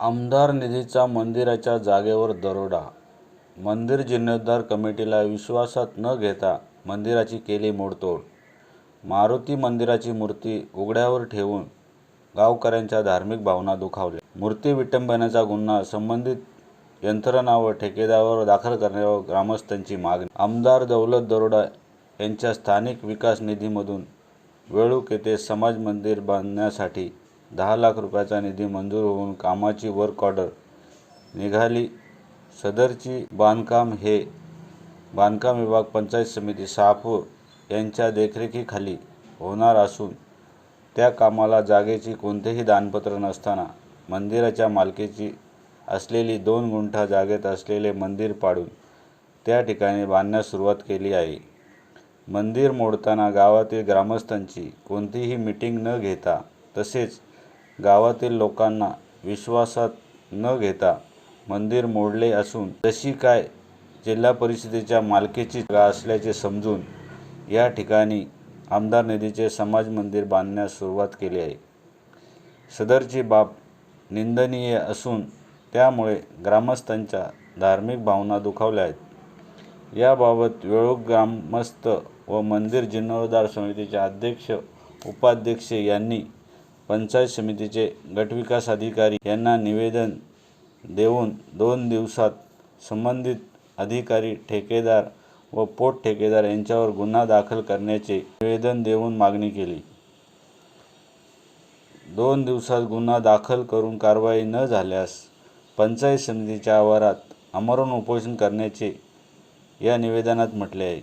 आमदार निधीचा मंदिराच्या जागेवर दरोडा. मंदिर जीर्णोद्धार कमिटीला विश्वासात न घेता मंदिराची केली मोडतोड. मारुती मंदिराची मूर्ती उघड्यावर ठेवून गावकऱ्यांच्या धार्मिक भावना दुखावल्या. मूर्ती विटंबनेचा गुन्हा संबंधित यंत्रणा व ठेकेदारावर दाखल करण्यावर ग्रामस्थांची मागणी. आमदार दौलत दरोडा यांच्या स्थानिक विकास निधीमधून वेळूक येथे समाज मंदिर बांधण्यासाठी दहा लाख रुपयाचा निधी मंजूर होऊन कामाची वर्क ऑर्डर निघाली. सदरची बांधकाम हे बांधकाम विभाग पंचायत समिती शहापूर यांच्या देखरेखीखाली होणार असून त्या कामाला जागेची कोणतेही दानपत्र नसताना मंदिराच्या मालकीची असलेली दोन गुंठा जागेत असलेले मंदिर पाडून त्या ठिकाणी बांधण्यास सुरुवात केली आहे. मंदिर मोडताना गावातील ग्रामस्थांची कोणतीही मीटिंग न घेता तसेच गावातील लोकांना विश्वासात न घेता मंदिर मोडले असून तशी काय जिल्हा परिषदेच्या मालकीची जागा असल्याचे समजून या ठिकाणी आमदार निधीचे समाज मंदिर बांधण्यास सुरुवात केली आहे. सदरची बाब निंदनीय असून त्यामुळे ग्रामस्थांच्या धार्मिक भावना दुखावल्या आहेत. याबाबत वेळोग ग्रामस्थ व मंदिर जीर्णोद्धार समितीचे अध्यक्ष उपाध्यक्ष यांनी पंचायत समितीचे गटविकास अधिकारी यांना निवेदन देऊन दोन दिवसात संबंधित अधिकारी ठेकेदार व पोट ठेकेदार यांच्यावर गुन्हा दाखल करण्याचे निवेदन देऊन मागणी केली. दोन दिवसात गुन्हा दाखल करून कारवाई न झाल्यास पंचायत समितीच्या आवारात आमरण उपोषण करण्याचे या निवेदनात म्हटले आहे.